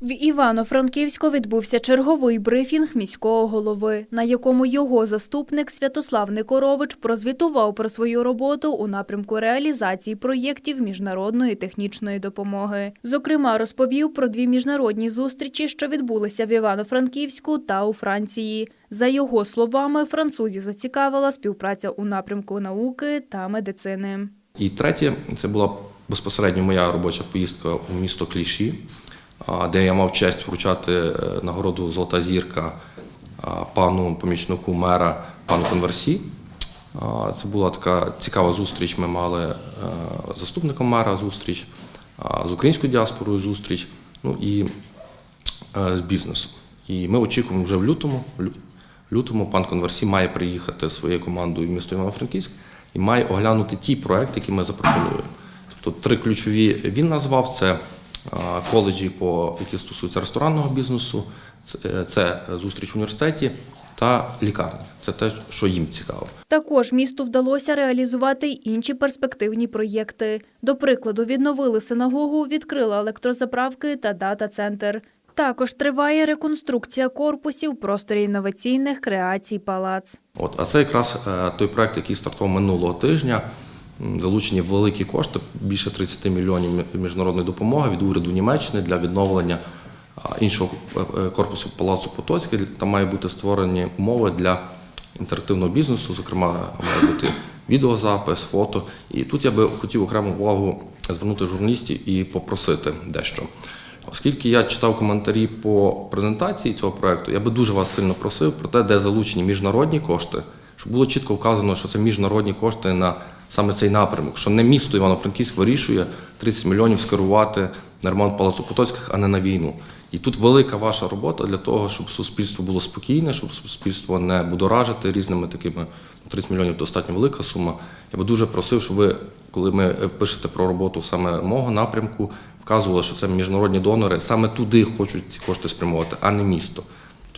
В Івано-Франківську відбувся черговий брифінг міського голови, на якому його заступник Святослав Никорович прозвітував про свою роботу у напрямку реалізації проєктів міжнародної технічної допомоги. Зокрема, розповів про дві міжнародні зустрічі, що відбулися в Івано-Франківську та у Франції. За його словами, французів зацікавила співпраця у напрямку науки та медицини. І третє, це була безпосередньо моя робоча поїздка у місто Кліші, де я мав честь вручати е, нагороду Золота зірка пану помічнику мера, пану Конверсі. Це була така цікава зустріч. Ми мали е, з заступником мера зустріч, з українською діаспорою зустріч, ну і е, з бізнесом. І ми очікуємо вже в лютому. лютому пан Конверсі має приїхати своєю командою в місто Івано-Франківськ і має оглянути ті проекти, які ми запропонуємо. Тобто три ключові він назвав це коледжі, по які стосуються ресторанного бізнесу, це, е, це зустріч в університеті та лікарні. Це те, що їм цікаво. Також місту вдалося реалізувати й інші перспективні проєкти. До прикладу, відновили синагогу, відкрили електрозаправки та дата-центр. Також триває реконструкція корпусів в просторі інноваційних креацій палац. От, а це якраз е, той проект, який стартував минулого тижня. Залучені великі кошти, більше 30 мільйонів міжнародної допомоги від уряду Німеччини для відновлення іншого е, е, корпусу палацу Потоцький. Там має бути створені умови для інтерактивного бізнесу, зокрема, має бути відеозапис, фото. І тут я би хотів окрему увагу звернути журналістів і попросити дещо. Оскільки я читав коментарі по презентації цього проекту, я би дуже вас сильно просив про те, де залучені міжнародні кошти, щоб було чітко вказано, що це міжнародні кошти на саме цей напрямок, що не місто Івано-Франківськ вирішує 30 мільйонів скерувати на ремонт Палацу Потоцьких, а не на війну. І тут велика ваша робота для того, щоб суспільство було спокійне, щоб суспільство не будоражити різними такими 30 мільйонів достатньо велика сума. Я би дуже просив, щоб ви, коли ми пишете про роботу саме мого напрямку, вказували, що це міжнародні донори саме туди хочуть ці кошти спрямувати, а не місто.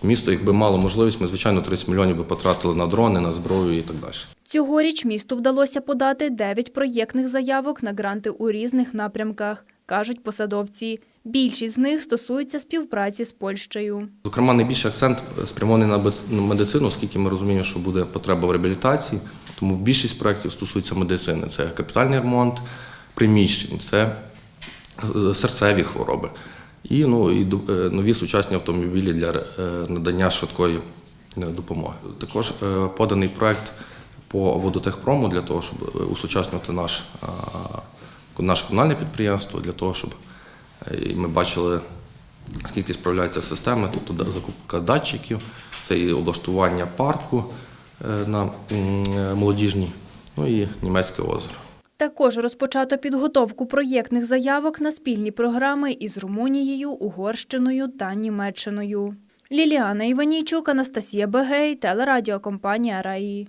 То місто, якби мало можливість, ми звичайно 30 мільйонів би потратили на дрони, на зброю і так далі. Цьогоріч місту вдалося подати 9 проєктних заявок на гранти у різних напрямках, кажуть посадовці. Більшість з них стосується співпраці з Польщею. Зокрема, найбільший акцент спрямований на медицину, оскільки ми розуміємо, що буде потреба в реабілітації. Тому більшість проєктів стосується медицини. Це капітальний ремонт приміщень, це е, серцеві хвороби. І, ну, і е, нові сучасні автомобілі для е, надання швидкої е, допомоги. Також поданий проєкт по водотехпрому для того, щоб усучаснювати наш, наше комунальне підприємство, для того, щоб ми бачили Скільки справляється система, тобто закупка датчиків, це і облаштування парку на молодіжній, ну і німецьке озеро. Також розпочато підготовку проєктних заявок на спільні програми із Румунією, Угорщиною та Німеччиною. Ліліана Іванійчук, Анастасія Бегей, телерадіокомпанія Раї.